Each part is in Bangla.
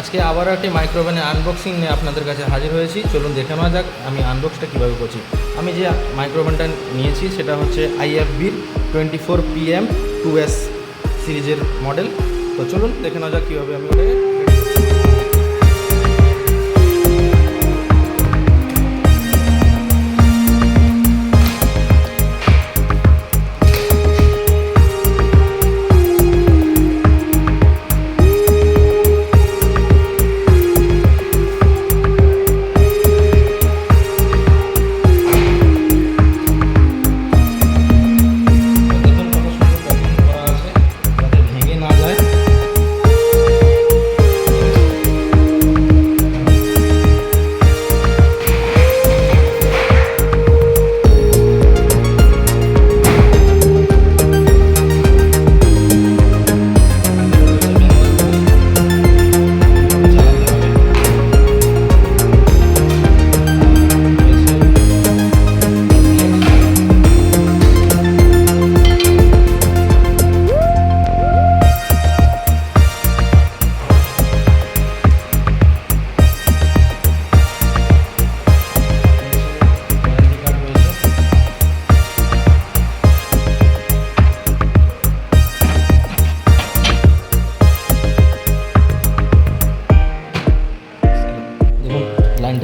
আজকে আবারও একটি মাইক্রোভেনে আনবক্সিং নিয়ে আপনাদের কাছে হাজির হয়েছি। চলুন দেখে নেওয়া যাক আমি আনবক্সটা কীভাবে করছি। আমি যে মাইক্রোভেনটা নিয়েছি, সেটা হচ্ছে আইএফবির twenty four PM two S সিরিজের মডেল তো চলুন দেখে নেওয়া যাক কীভাবে আমি ওটাকে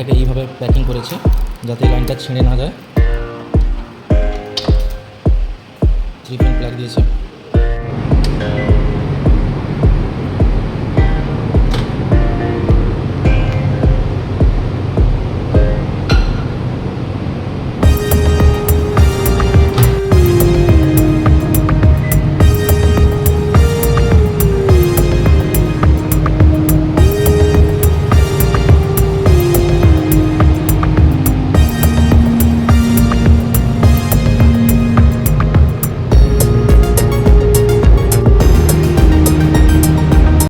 লাইনটাকে এইভাবে প্যাকিং করেছি যাতে লাইনটা ছিঁড়ে না যায়। থ্রি পিন প্লাগ দিয়েছি।